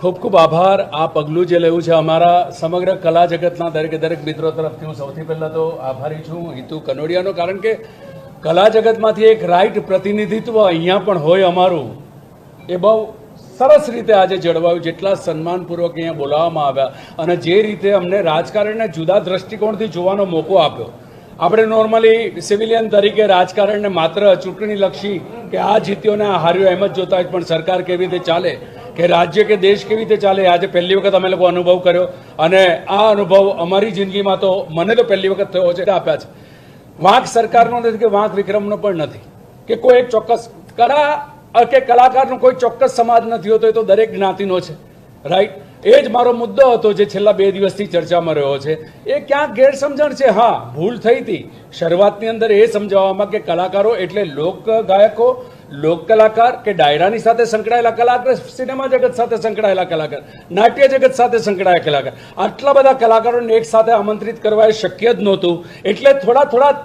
ખૂબ ખૂબ આભાર. આ પગલું જે લેવું છે અમારા સમગ્ર કલા જગતના દરેકે દરેક મિત્રો તરફથી હું સૌથી પહેલાં તો આભારી છું. હિતુ કનોડિયાનો, કારણ કે કલા જગતમાંથી એક રાઈટ પ્રતિનિધિત્વ અહીંયા પણ હોય અમારું. એ બહુ સરસ રીતે આજે જળવાયું. જેટલા સન્માનપૂર્વક અહીંયા બોલાવવામાં આવ્યા અને જે રીતે અમને રાજકારણને જુદા દ્રષ્ટિકોણથી જોવાનો મોકો આપ્યો. આપણે નોર્મલી સિવિલિયન તરીકે રાજકારણને માત્ર ચૂંટણીલક્ષી કે આ જીત્યો ને આ હાર્યો એમ જ જોતા હોય પણ સરકાર કેવી રીતે ચાલે? કે રાજ્ય કે દેશ કેવી રીતે ચાલે? આજે પહેલી વખત અમે લોકો અનુભવ કર્યો અને આ અનુભવ અમારી જિંદગીમાં તો મને તો પહેલી વખત થયો છે, આપ્યા છે. વાંક સરકારનો નથી કે વાંક વિક્રમનો પણ નથી. કે કોઈ એક ચોક્કસ કલા કે કલાકારનો કોઈ ચોક્કસ સમાજ નથી હોતો, એ તો દરેક જ્ઞાતિનો છે. રાઈટ એ જ મારો મુદ્દો હતો જે છેલ્લા બે દિવસથી ચર્ચામાં રહ્યો છે. એ ક્યાંક ગેરસમજણ છે. હા, ભૂલ થઈ હતી. શરૂઆતની અંદર એ સમજાવવામાં કે કલાકારો એટલે લોક ગાયકો લોક કલાકાર કે ડાયરાની સાથે સંકળાયેલા કલાકાર, સિનેમા જગત સાથે સંકળાયેલા કલાકાર, નાટ્ય જગત સાથે સંકળાયેલા કલાકાર. આટલા બધા કલાકારોને એક સાથે આમંત્રિત કરવા એ શક્ય જ નહોતું. એટલે થોડા થોડા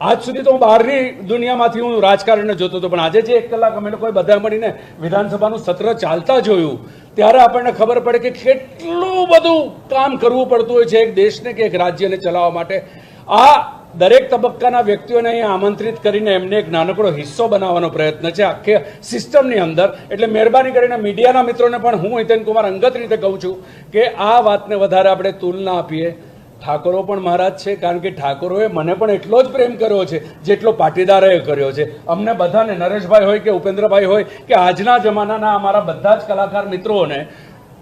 આજ સુધી તો હું બહારની દુનિયામાંથી હું રાજકારણને જોતો હતો, પણ આજે જે એક કલાક અમે લોકોએ બધા મળીને વિધાનસભાનું સત્ર ચાલતા જોયું, ત્યારે આપણને ખબર પડે કે કેટલું બધું કામ કરવું પડતું હોય છે એક દેશને કે એક રાજ્યને ચલાવવા માટે. આ દરેક તબક્કાના વ્યક્તિઓને અહીંયા આમંત્રિત કરીને એમને એક નાનકડો હિસ્સો બનાવવાનો પ્રયત્ન છે આખે સિસ્ટમની અંદર. એટલે મહેરબાની કરીને મીડિયાના મિત્રોને પણ હું હિતેન કુમાર અંગત રીતે કહું છું કે આ વાતને વધારે આપણે તુલના આપીએ. ઠાકોરો પણ મહારાજ છે, કારણ કે ઠાકોરોએ મને પણ એટલો જ પ્રેમ કર્યો છે, જેટલો પાટીદારે કર્યો છે. અમને બધાને નરેશભાઈ હોય કે ઉપેન્દ્રભાઈ હોય કે આજના જમાનાના અમારા બધા જ કલાકાર મિત્રોને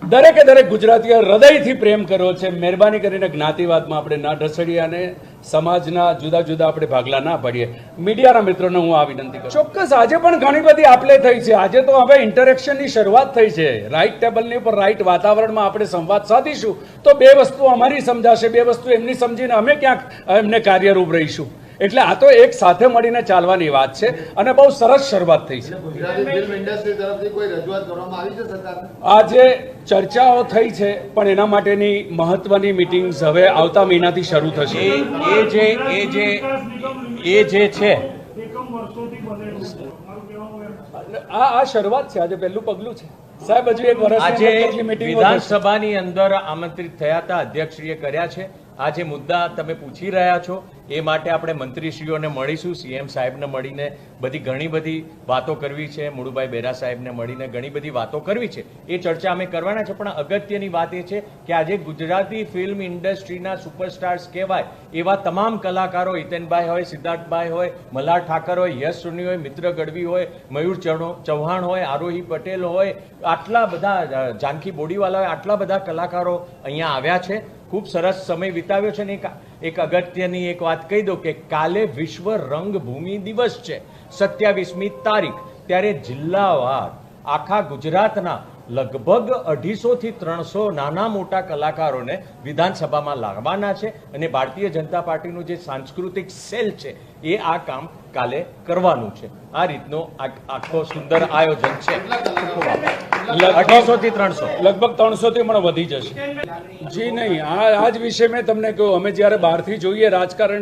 દરેકે દરેક ગુજરાતીઓ હૃદયથી પ્રેમ કર્યો છે. મહેરબાની કરીને જ્ઞાતિવાદમાં આપણે ના ઢસડીએ અને સમાજના જુદા જુદા આપણે ભાગલા ના પાડીએ. મીડિયાના મિત્રોને હું આ વિનંતી કરું. ચોક્કસ, આજે પણ ઘણી બધી આપલે થઈ છે. આજે તો હવે ઇન્ટરેક્શનની શરૂઆત થઈ છે. રાઈટ ટેબલની ઉપર રાઈટ વાતાવરણમાં આપણે સંવાદ સાધીશું. તો બે વસ્તુ અમારી સમજાશે, બે વસ્તુ એમની સમજીને અમે ક્યાંક એમને કાર્યરૂપ રહીશું. એટલે આ તો એક સાથે મળીને ચાલવાની વાત છે અને બહુ સરસ શરૂઆત થઈ છે. ગુજરાતી ફિલ્મ ઇન્ડસ્ટ્રી તરફથી કોઈ રજૂઆત કરવામાં આવી છે સરકારને? આજે ચર્ચાઓ થઈ છે પણ એના માટેની મહત્વની મિટિંગ્સ હવે આવતા મહિનાથી શરૂ થશે. એ એ જે એ જે એ જે છે. આ આ શરૂઆત છે આજે પહેલું પગલું છે. સાહેબ હજુ એક વર્ષ આજે વિધાનસભાની અંદર આમંત્રિત થયા હતા અધ્યક્ષશ્રીએ કર્યા છે. આ જે મુદ્દા તમે પૂછી રહ્યા છો, એ માટે આપણે મંત્રીશ્રીઓને મળીશું, સીએમ સાહેબને મળીને બધી ઘણી બધી વાતો કરવી છે, મુળુભાઈ બેરા સાહેબને મળીને ઘણી બધી વાતો કરવી છે. એ ચર્ચા અમે કરવાના છે, પણ અગત્યની વાત એ છે કે આજે ગુજરાતી ફિલ્મ ઇન્ડસ્ટ્રીના સુપરસ્ટાર્સ કહેવાય એવા તમામ કલાકારો, હિતેનભાઈ હોય, સિદ્ધાર્થભાઈ હોય, મલ્હાર ઠાકર હોય, યશ સુની હોય, મિત્ર ગઢવી હોય, મયુર ચૌહાણ હોય, આરોહી પટેલ હોય, આટલા બધા જાનકી બોડીવાલા હોય, આટલા બધા કલાકારો અહીંયા આવ્યા છે. ખૂબ સરસ સમય વિતાવ્યો છે ને એક એક અગત્યની એક વાત કહી દઉં કે કાલે વિશ્વ રંગભૂમિ દિવસ છે, સત્યાવીસમી તારીખ. ત્યારે જિલ્લાવાર આખા ગુજરાતના લગભગ અઢીસોથી ત્રણસો નાના મોટા કલાકારોને વિધાનસભામાં લાવવાના છે અને ભારતીય જનતા પાર્ટીનું જે સાંસ્કૃતિક સેલ છે, એ આ કામ કાલે કરવાનું છે. આ રીતનો આખો સુંદર આયોજન છે. અઢીસો થી ત્રણસો. લગભગ ત્રણસો થી પણ વધી જશે. જી નહીં આ આ જ વિશે મેં તમને કહ્યું. અમે જ્યારે બહારથી જોઈએ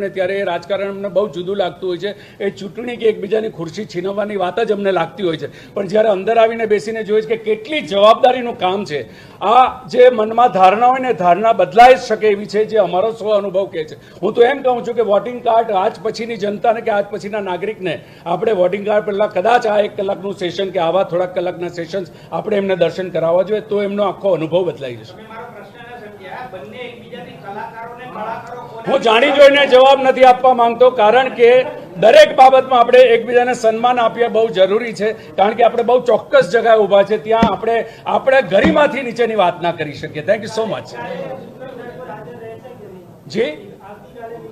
ત્યારે એ રાજકારણ અમને બહુ જુદું લાગતું હોય છે. એ ચૂંટણી કે એકબીજાની ખુરશી છીનવવાની વાત જ અમને લાગતી હોય છે. પણ જ્યારે અંદર આવીને બેસીને જોઈએ કે કેટલી જવાબદારીનું કામ છે આ જે મનમાં ધારણા હોય ને ધારણા બદલાઈ જ શકે એવી છે જે અમારો સ્વ અનુભવ કહે છે. હું તો એમ કહું છું કે વોટિંગ કાર્ડ આજ પછીની જનતાને કે આજ પછીના નાગરિકને આપણે વોટિંગ કાર્ડ પહેલાં કદાચ આ એક કલાકનું સેશન કે આવા થોડાક કલાકના સેશન્સ આપણે એમને દર્શન કરાવવા જોઈએ તો એમનો આખો અનુભવ બદલાઈ જશે. મારો પ્રશ્ન ન સમજ્યા બંને એકબીજાથી કલાકારોને કલાકારો કોને હું જાણી જોઈને જવાબ નથી આપવા માંગતો કારણ કે દરેક બાબતમાં આપણે એકબીજાને સન્માન આપીએ બહુ જરૂરી છે કારણ કે આપણે બહુ ચોક્કસ જગાએ ઊભા છે ત્યાં આપણે આપણે ગરિમાથી નીચેની વાત ના કરી શકીએ. થેન્ક યુ સો મચ જી?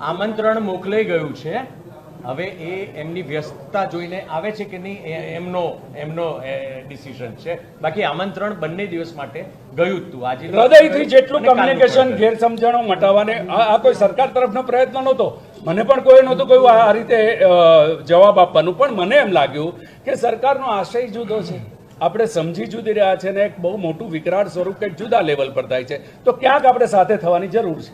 આમંત્રણ મોકલાઈ ગયું છે. હવે એ એમની વ્યસ્તતા જોઈને આવે છે કે નહીં એમનો એમનો ડિસિઝન છે. બાકી આમંત્રણ બંને દિવસ માટે ગયું હતું આજે હૃદયથી જેટલું કમ્યુનિકેશન. ગેરસમજણો મટાવવાને આ કોઈ સરકાર તરફનો પ્રયત્ન નહોતો. મને પણ કોઈ નહોતું કહ્યું આ રીતે જવાબ આપવાનું. પણ મને એમ લાગ્યું કે સરકારનો આશય જુદો છે. આપણે સમજી જુદી રહ્યા છે ને એક બહુ મોટું વિકરાળ સ્વરૂપ કંઈક જુદા લેવલ પર થાય છે. તો ક્યાંક આપણે સાથે થવાની જરૂર છે.